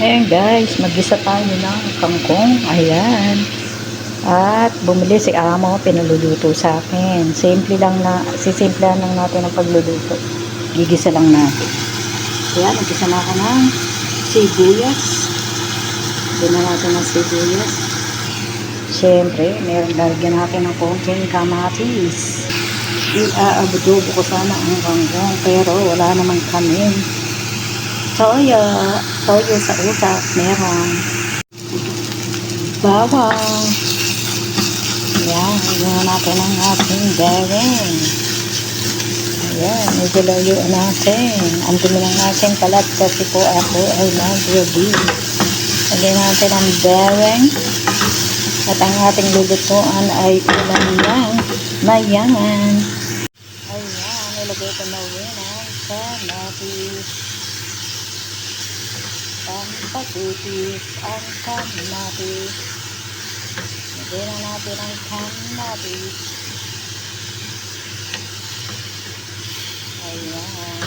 Ayan guys, magisa tayo ng kangkong. Ayan. At bumili si amo, pinaluluto sa akin. Simple lang na, sisimplahan lang natin ang pagluluto. Gigisa lang natin. Ayan, nagisa na ako ng sibuyas. Doon na natin ng sibuyas. Siyempre, meron lalagyan natin ng konting kamatis. Iaabudobo ko sana ang kangkong, pero wala naman kami. Toyo. Toyo sa utak. Meron. Bawang. Yan. Lagyan natin ang ating bawang. Ayan. Medyo layo natin. Ang dumi lang natin kalat kasi po ako ay nag-ready. Lagyan natin ang bawang. At ang ating lulutuan ay ulam ng mayaman. Ayan. Nilagay ko na rin ang kamatis ang patutis, ang kamatis. Lagyan na natin ang kamatis. Ayan.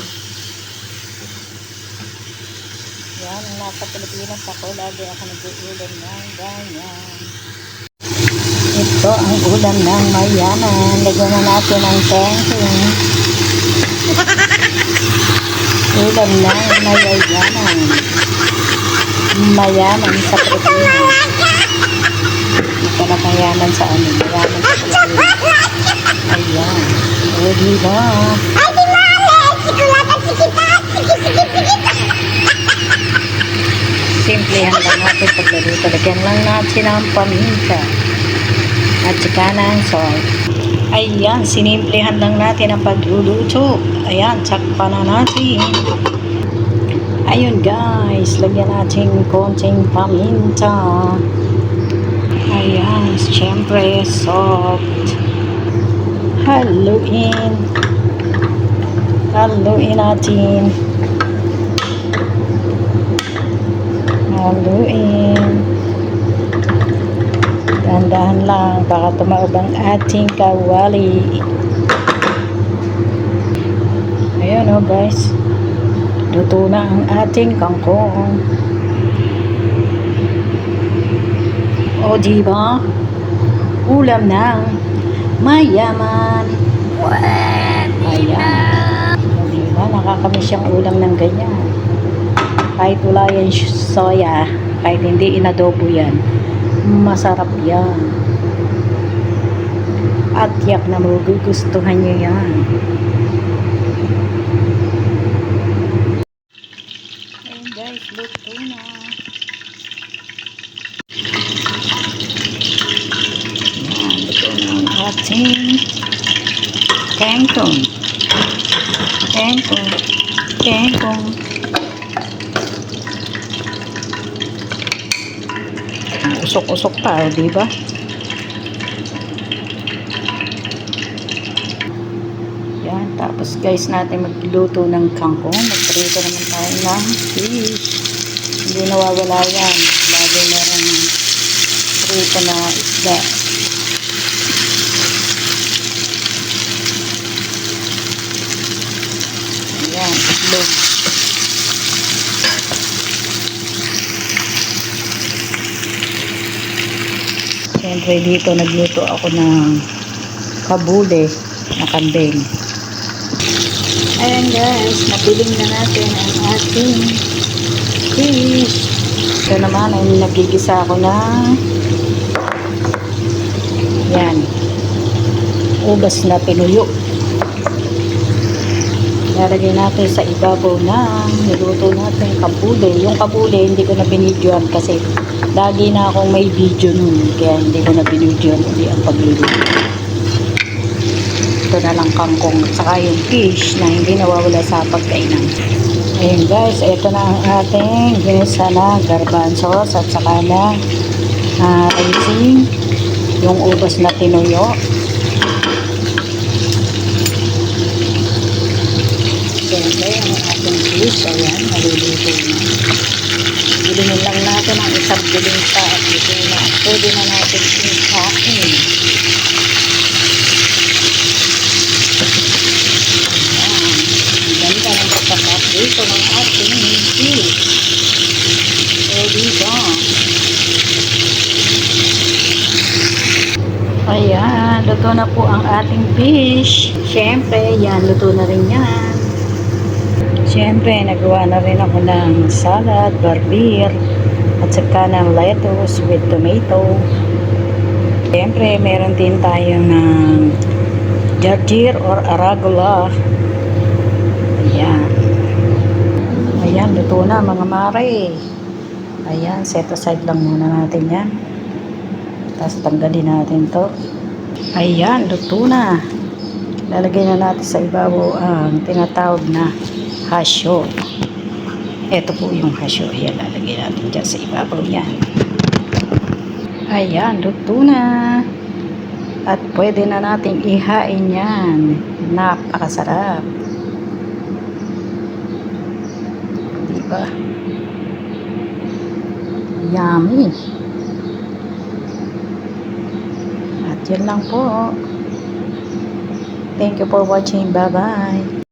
Yan, nasa Pilipinas ako, lagi ako nag-uulam ng ganyan. Ito ang ulam ng mayaman. Lagyan na natin ang tengking. ulam ng mayayaman mayaman sa Pilipinas. Na mayaman sa ano, mayaman sa Pilipinas. Ayan. O? Ay, di mali! Sikulatan, sige! Simplihan lang natin pagluluto. Lagyan lang natin ang paminta. At saka na ang salt. Ayan, sinimplihan lang natin ang pagluluto. Ayan, tsakpa na natin. Ayun guys, lagyan natin konting paminta. Ayan, syempre salt. Haluin. Haluin natin. Haluin. Dahan-dahan lang baka tumaob ang ating kawali. Ayan o guys. Luto na ang ating kangkong. O diba? Ulam ng mayaman. Ayan. O diba? Nakakamiss yung ulam ng ganyan. Kahit wala yan soya, kahit hindi inadobo yan, masarap yan. At yak na magugustuhan nyo yan. Ayun guys, luto na. Yan, luto na ang ating kengkong. Kengkong. Kengkong. Usok-usok pa, di ba? Yan, tapos guys natin magluto ng kangkong. Magprito naman tayo ng fish. Hindi nawawala yan. Lagi meron prito na isda. Ayan, itlog. Siyempre dito nagluto ako ng kabule na kambing. Ayan guys, napiling na natin ang ating fish. Ito naman ay nagigisa ako ng yan ubas na pinuyo. Lalagay natin sa ibabaw na niluto natin kabule. Yung kabule hindi ko na binidyoan kasi lagi na akong may video nun. Kaya hindi ko na binidyoan uli ang pagluluto. Ito na lang kangkong saka yung fish na hindi nawawala sa pagkainan. Ayun guys, ito na ang ating ginisa na garbanzos at saka na uh, racing, yung ubas na tinuyo. Siyempre, ang ating fish, ayan, maluluto na. Bilinin lang natin ang isang biling pa at ito na. Pwede na natin kain. Ayan. Ang ganda ng pagkakapit ng ating fish. Ito na po ang ating fish. Siyempre, yan, luto na rin yan. Siyempre, nagawa na rin ako ng salad, barbir, at saka ng lettuce with tomato. Siyempre, meron din tayo ng jarjir or arugula. Ayan. Ayan, luto na mga mare. Ayan, set aside lang muna natin yan. Tapos tanggalin natin to. Ayan, luto na. Lalagay na natin sa ibabaw ang tinatawag na hasyo. Ito po yung hasyo. Ayan, lalagay natin dyan sa ibabaw yan. Ayan, luto na. At pwede na nating ihain yan. Napakasarap. Diba? Yummy. Yun lang po. Thank you for watching. Bye-bye.